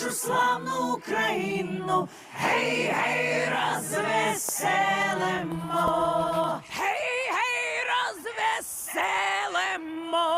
нашу славну Україну гей, гей, розвеселимо, гей, гей, розвеселимо.